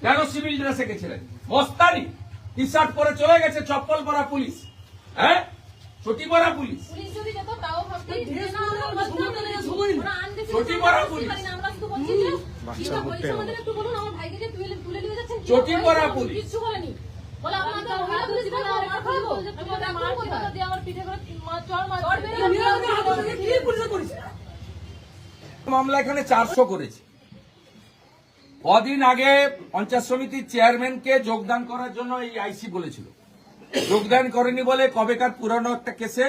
কেন সিভিল ড্রেসে গেছিলেন? মস্তানি টি শার্ট পরে চলে গেছে চপ্পল পরা পুলিশ। হ্যাঁ? ছুটি পরা পুলিশ। পুলিশ যদি যেত তাও ভাবতি যে ড্রেস না, পরে পুলিশ। পারি না, আমরা শুধু বলছি যে, কি বা হয়েছে আমাদের একটু বলুন, আমার ভাইকে যে তুলে- তুলে নিয়ে যাচ্ছেন, কি বা চটি পরা পুলিশে। মামলা এখানে চারশো করেছে। কদিন আগে পঞ্চায়েত সমিতির চেয়ারম্যানকে যোগদান করার জন্য এই আইসি বলেছিল। যোগদান করেনি বলে কবেকার পুরানো একটা কেসে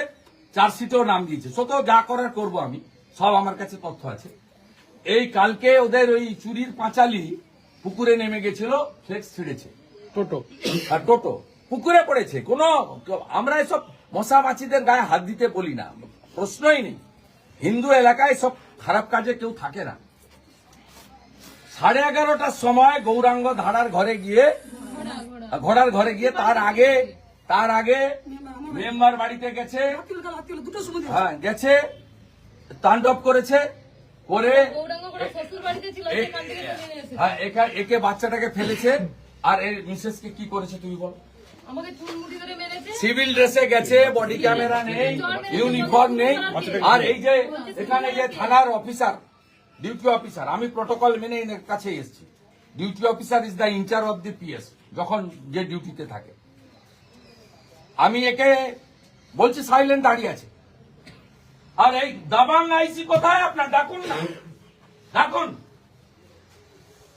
চার্জশিটেও নাম দিয়েছে। সত যা করার করব আমি সব আমার কাছে তথ্য আছে। এই কালকে ওদের ওই চুরির পাঁচালি পুকুরে নেমে গেছিল ফ্লেক্স ছিঁড়েছে। টোটো। আর টোটো পুকুরে পড়েছে। কোন আমরা এসব মশা মাছিদের গায়ে হাত দিতে বলি না। প্রশ্নই নেই। হিন্দু এলাকায় সব খারাপ কাজে কেউ থাকে না। সাড়ে এগারোটার সময় গৌরাঙ্গ ধারার ঘরে গিয়ে, ঘোড়ার ঘরে গিয়ে তার আগে তার আগে মেম্বার বাড়িতে গেছে। হ্যাঁ গেছে, তাণ্ডব করেছে, করে। হ্যাঁ একা- বাচ্চাটাকে ফেলেছে। আর এর মিসেসকে কি করেছে তুমি বল। সিভিল ড্রেসে গেছে, বডি ক্যামেরা নেই, ইউনিফর্ম নেই। আর এই যে, এখানে যে থানার অফিসার ডিউটি অফিসার আমি প্রোটোকল মেনে এর কাছে এসেছি। Duty officer is the in-charge of the PS যখন যে ডিউটিতে থাকে। আমি একে বলছি সাইলেন্ট দাঁড়িয়ে আছে। আর এই দাবাং আইসি কোথায়? আপনার ডাকুন না। ডাকুন।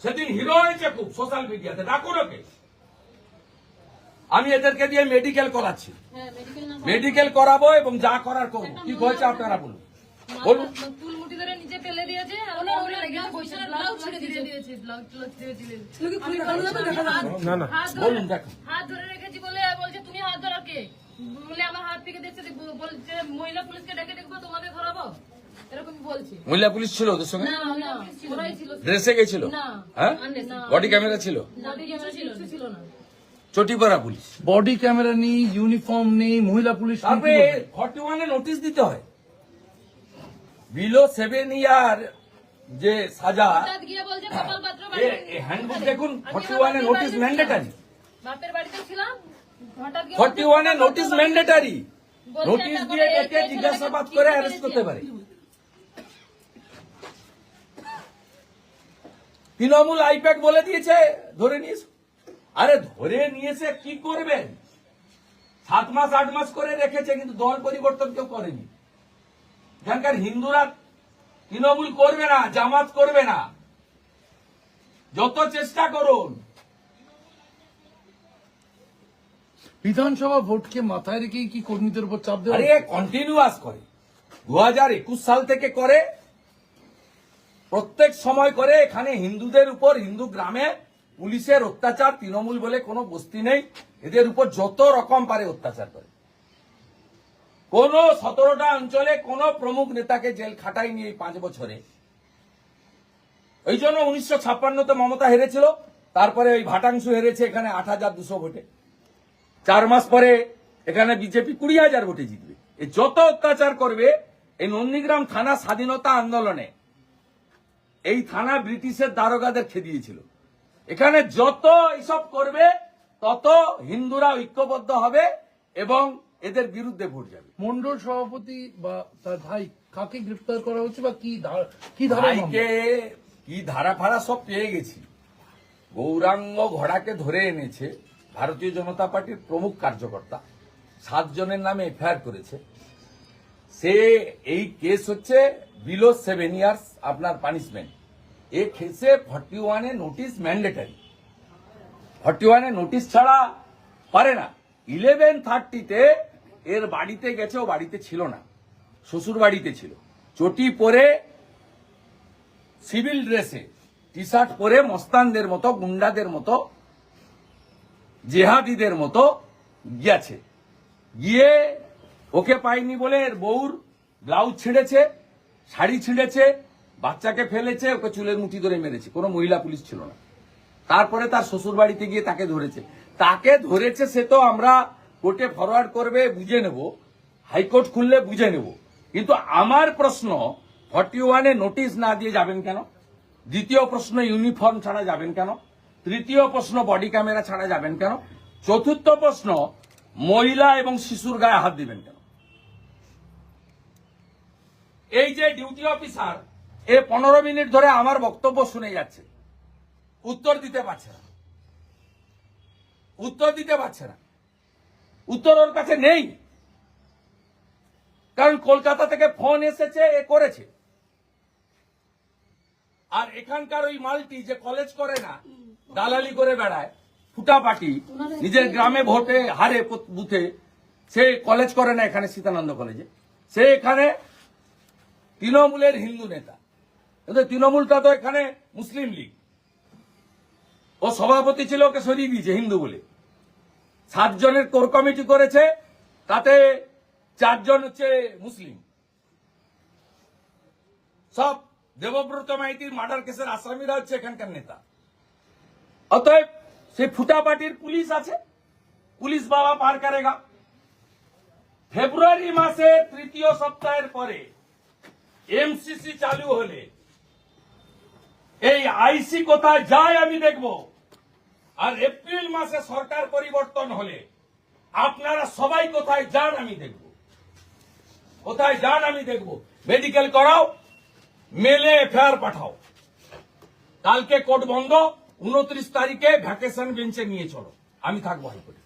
সেদিন হিরো হয়েছে খুব সোশ্যাল মিডিয়াতে ডাকুন ওকে। আমি এদেরকে দিয়ে মেডিকেল করাচ্ছি। হ্যাঁ মেডিকেল মেডিকেল করাবো এবং যা করার করব। কি হয়েছে আপনারা বলুন। বলুন। না না বলুন হাত ধরে রেখেছি বলে বলছে তুমি হাত ধরো কে? বলে আমার হাত থেকে দেখছে বলছে মহিলা পুলিশকে ডেকে দেখব তোমাকে ধরাবো। মহিলা পুলিশ ছিল ওদের সঙ্গে? ড্রেসে গেছিল হ্যাঁ? বডি ক্যামেরা ছিল? বডি ক্যামেরা ছিল কিচ্ছু ছিল না। চটিপাড়া পুলিশ? বডি ক্যামেরা নেই ইউনিফর্ম নেই মহিলা পুলিশ ওয়ানে নোটিশ দিতে হয়। বিলো সেভেন ইয়ার যে সাজা হ্যান্ডবুক দেখুন ফর্টি ওয়ানে বাপের নোটিশ ম্যান্ডেটারি ফর্টি ওয়ানে কপাল নোটিশ ম্যান্ডেটারি নোটিশ দিয়ে ডেকে জিজ্ঞাসাবাদ করে অ্যারেস্ট করতে পারে। তৃণমূল আইপ্যাক বলে দিয়েছে ধরে নিয়েছে আরে ধরে নিয়েছে কি করবেন? সাত মাস আট মাস করে রেখেছে কিন্তু দল পরিবর্তন কেউ করেনি। এখানকার হিন্দুরা তৃণমূল করবে না জামাত করবে না। যত চেষ্টা করুন। বিধানসভা ভোটকে মাথায় রেখেই কি কর্মীদের উপর চাপ দেওয়া আরে? কন্টিনিউয়াস করে। দু হাজার একুশ সাল থেকে করে প্রত্যেক সময় করে এখানে হিন্দুদের উপর হিন্দু গ্রামে পুলিশের অত্যাচার তৃণমূল বলে কোনো বস্তি নেই। এদের উপর যত রকম পারে অত্যাচার করে। কোন সতেরোটা অঞ্চলে কোন প্রমুখ নেতাকে জেল খাটায়নি এই পাঁচ বছরে। ওই জন্য উনিশশো ছাপ্পান্নতে মমতা হেরেছিল, তারপরে ওই ভাটাংশু হেরেছে, এখানে আট হাজার দুশো ভোটে। চার মাস পরে এখানে বিজেপি কুড়ি হাজার ভোটে জিতবে। এ যত অত্যাচার করবে, এই নন্দীগ্রাম থানা স্বাধীনতা আন্দোলনে, এই থানা ব্রিটিশের দারোগাদের খেদিয়েছিল। এখানে যত এইসব করবে, তত হিন্দুরা ঐক্যবদ্ধ হবে এবং এদের বিরুদ্ধে ভোট যাবে। মন্ডল সভাপতি বা তার ভাই কাকে গ্রেফতার করা হচ্ছে বা কি ধারা কি ধারা ভাইকে কি ধারা ফাড়া সব পেয়ে গেছি। গৌরাঙ্গ ঘোড়াকে ধরে এনেছে ভারতীয় জনতা পার্টির প্রমুখ কার্যকর্তা সাতজনের নামে এফআইআর করেছে। সে এই কেস হচ্ছে বিলো সেভেন ইয়ার্স আপনার পানিশমেন্ট। এ কেসে ফর্টি ওয়ানে নোটিশ ম্যান্ডেটারি। ফর্টি ওয়ানে নোটিশ ছাড়া পারে না। ইলেভেন থার্টিতে এর বাড়িতে গেছে, ও বাড়িতে ছিল না। শ্বশুর বাড়িতে ছিল। চটি পরে, সিভিল ড্রেসে টি শার্ট পরে, মস্তানদের মতো, গুন্ডাদের মতো, জেহাদিদের মতো গিয়েছে। গিয়ে ওকে পাইনি বলে এর বউর ব্লাউজ ছিঁড়েছে, শাড়ি ছিঁড়েছে, বাচ্চাকে ফেলেছে, ওকে চুলের মুঠি ধরে মেরেছে। কোনো মহিলা পুলিশ ছিল না। তারপরে তার শ্বশুর বাড়িতে গিয়ে তাকে ধরেছে। তাকে ধরেছে সে তো আমরা কোর্টে ফরওয়ার্ড করবে, বুঝে নেব। হাইকোর্ট খুললে বুঝে নেব। কিন্তু আমার প্রশ্ন ফর্টি ওয়ানে নোটিশ না দিয়ে যাবেন কেন? দ্বিতীয় প্রশ্ন ইউনিফর্ম ছাড়া যাবেন কেন? তৃতীয় প্রশ্ন বডি ক্যামেরা ছাড়া যাবেন কেন? চতুর্থ প্রশ্ন, মহিলা এবং শিশুর গায়ে হাত দিবেন কেন? এই যে ডিউটি অফিসার এ পনেরো মিনিট ধরে আমার বক্তব্য শুনে যাচ্ছে। উত্তর দিতে পারছে না। উত্তর দিতে পারছে না। উত্তর ওর কাছে নেই। কারণ কলকাতা থেকে ফোন এসেছে এ করেছে। আর এখানকার ওই মালটি যে কলেজ করে না দালালি করে বেড়ায় ফুটাপাটি নিজের গ্রামে ভোটে হারে বুথে সে কলেজ করে না এখানে সীতানন্দ কলেজে সে এখানে তৃণমূলের হিন্দু নেতা। কিন্তু তৃণমূলটা তো এখানে মুসলিম লীগ। ও সভাপতি ছিল ওকে সরিয়ে দিয়েছে হিন্দু বলে। সাতজনের কোর কমিটি করেছে, তাতে চারজন হচ্ছে মুসলিম। সব দেবব্রত মাইতির মার্ডার কেসের আসামিরা হচ্ছে এখানকার নেতা। অতএব সেই ফুটাপাটির পুলিশ আছে, পুলিশ বাবা পার করেগা। ফেব্রুয়ারি মাসের তৃতীয় সপ্তাহের পরে এমসিসি চালু হলে এই আইসি কোথায় যায় আমি দেখব। আর এপ্রিল মাসে সরকার পরিবর্তন হলে আপনারা সবাই কোথায় যান আমি দেখব। কোথায় যান আমি দেখব। মেডিকেল করাও মেলে এফআইআর পাঠাও। কালকে কোর্ট বন্ধ উনত্রিশ তারিখে ভ্যাকেশন বেঞ্চে নিয়ে চলো। আমি থাকব হাইকোর্টে।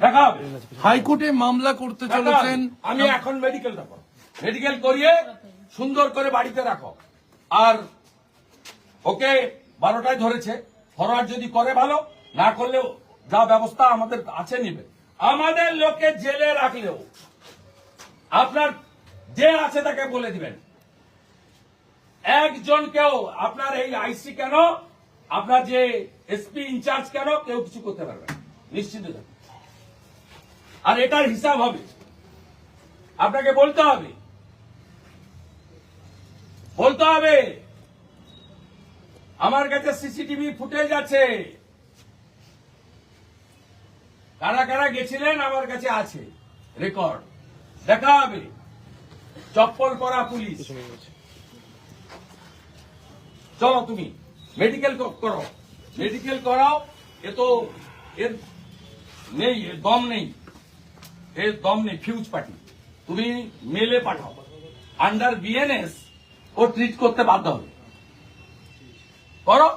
দেখা হবে হাইকোর্টে মামলা করতে চলেছেন। আমি এখন মেডিকেলটা করো মেডিকেল করিয়ে সুন্দর করে বাড়িতে রাখো। আর ওকে বারোটায় ধরেছে। ফরওয়ার্ড যদি করে ভালো না করলেও যা ব্যবস্থা আমাদের আছে নিবে। আমাদের লোকে জেলে রাখলেও আপনার যে আছে তাকে বলে দিবেন। একজনকেও আপনার এই আইসি কেন, আপনার যে এসপি ইনচার্জ কেন, কেউ কিছু করতে পারবে নিশ্চিত আর এটার হিসাব হবে। আপনাকে বলতে হবে। বলতে হবে, আমার কাছে সিসিটিভি ফুটেজ আছে। কারা কারা গেছিলেন আমার কাছে আছে। রেকর্ড দেখা হবে। চপ্পল পরা পুলিশ। চলো তুমি মেডিকেল করো। মেডিকেল করাও, এ তো এর নেই দম নেই। এর দম নেই ফিউজ পার্টি তুমি মেলে পাঠাও। আন্ডার বিএনএস ও ট্রিট করতে বাধ্য হবে। করো,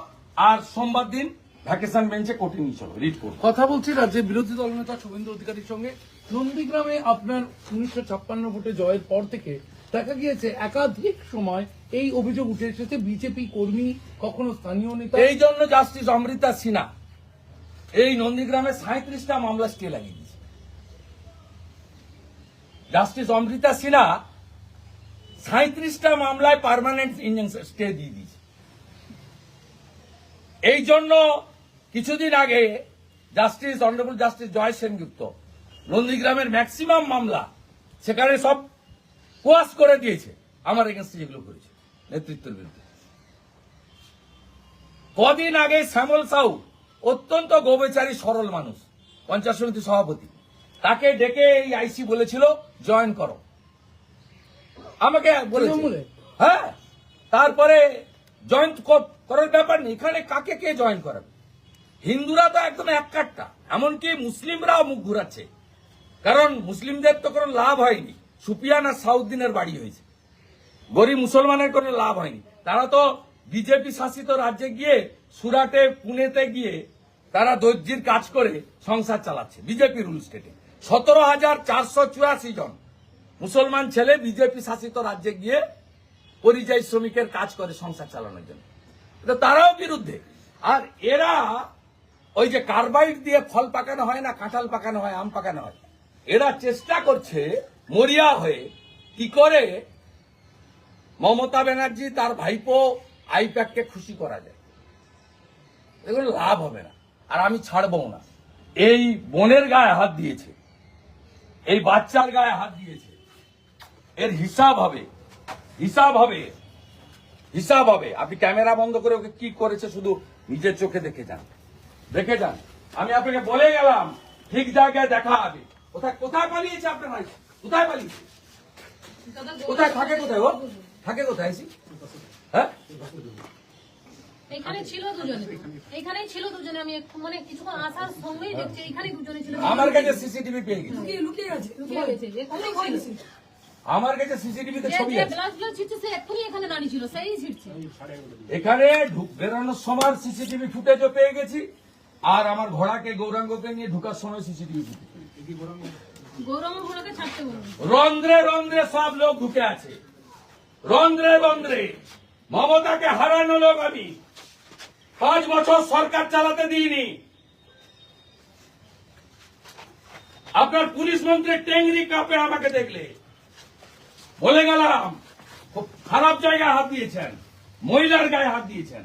আর সোমবার দিন ভ্যাকেশন বেঞ্চে কোর্টে নিয়ে চলো রিট করো। কথা বলছি রাজ্যের বিরোধী দলনেতা শুভেন্দু অধিকারীর সঙ্গে। নন্দীগ্রামে আপনার উনিশশো ছাপ্পান্ন ভোটে জয়ের পর থেকে দেখা গিয়েছে একাধিক সময় এই অভিযোগ উঠে এসেছে। বিজেপি কর্মী কখনো স্থানীয় নেতা। এই জন্য জাস্টিস অমৃতা সিনহা এই নন্দীগ্রামে সাঁত্রিশটা মামলা স্টে লাগিয়ে দিয়েছে। জাস্টিস অমৃতা সিনহা সাঁত্রিশটা মামলায় পার্মানেন্ট স্টে দিয়ে দিয়েছে। এই জন্য কিছুদিন আগে justice honourable justice Joy Sengupta নন্দীগ্রামের ম্যাক্সিমাম মামলা সেখানে সব কোয়াশ করে দিয়েছে। আমার এগেন্স্টে যেগুলো করেছে নেতৃত্বের বিরুদ্ধে। কদিন আগে শ্যামল সাউ অত্যন্ত গোবেচারী সরল মানুষ পঞ্চায়েত সমিতি সভাপতি তাকে ডেকে এই আইসি বলেছিল জয়েন করো। আমাকে বলেছে। হ্যাঁ। তারপরে জয়েন করার ব্যাপার নেই। এখানে কাকে কে জয়েন করাবে? হিন্দুরা তো একদম এক কাটটা এমনকি মুসলিমরাও মুখ ঘুরাচ্ছে। কারণ মুসলিমদের তো কোনো লাভ হয়নি, সুপিয়ান আর সাউদ্দিনের বাড়ি হয়েছে। গরিব মুসলমানের কোনো লাভ হয়নি। তারা তো বিজেপি শাসিত রাজ্যে গিয়ে, সুরাটে, পুনেতে গিয়ে তারা দর্জির কাজ করে সংসার চালাচ্ছে, বিজেপি রুল স্টেটে। সতেরো হাজার চারশো চুরাশি জন মুসলমান ছেলে বিজেপি শাসিত রাজ্যে গিয়ে পরিযায়ী শ্রমিকের কাজ করে সংসার চালানোর জন্য। তারাও বিরুদ্ধে। আর এরা ওই যে কার্বাইড দিয়ে ফল পাকানো হয় না, কাঁঠাল পাকানো হয়, আম পাকানো হয়। এরা চেষ্টা করছে মরিয়া হয়ে কি করে মমতা ব্যানার্জি তার ভাইপো আইপ্যাককে খুশি করা যায়। এগুলো লাভ হবে না, আর আমি ছাড়বো না। এই বোনের গায়ে হাত দিয়েছে, এই বাচ্চার গায়ে হাত দিয়েছে। এর হিসাব হবে হিসাব হবে হিসাব হবে। আপনি ক্যামেরা বন্ধ করে ওকে কি করেছে শুধু নিজের চোখে দেখে যান। দেখে যান। আমি আপনাকে বলে গেলাম ঠিক জায়গায় দেখা হবে। কোথায় কোথায় পালিয়েছে আপনার ভাই? কোথায় পালিয়েছে? কোথায় থাকে কোথায় ও? থাকে কোথায় হ্যাঁ? এখানে ছিল দুজনে। এখানেই ছিল দুজনে। আমি মানে কিছুক্ষণ আসার সঙ্গেই দেখছি এখানে দুজনে ছিল। আমার কাছে সিসিটিভি পেয়ে গেছি। লুকিয়ে লুকিয়ে আছে। লুকিয়ে গেছে। এখানেই ছিল আমার কাছে সিসিটিভিতে ছবি আছে। ব্লাড ব্লাড ছিটছে সে এক্ষুনি এখানে দাঁড়িয়ে সেই ছিটছে। এখানে ঢুক বেরোনোর সময় সিসিটিভি ফুটেজও পেয়ে গেছি। আর আমার ঘোড়াকে গৌরাঙ্গকে নিয়ে ঢুকার সময় সিসিটিভি ফুটেজ রন্ধ্রে রন্ধ্রে সব লোক ঢুকে আছে। রন্ধ্রে রন্ধ্রে মমতাকে হারানো লোক আমি। পাঁচ বছর সরকার চালাতে দিইনি। আপনার পুলিশ মন্ত্রী টেংরি কাপে আমাকে দেখলে। বলে গেলাম খুব খারাপ জায়গায় হাত দিয়েছেন মহিলার গায়ে হাত দিয়েছেন।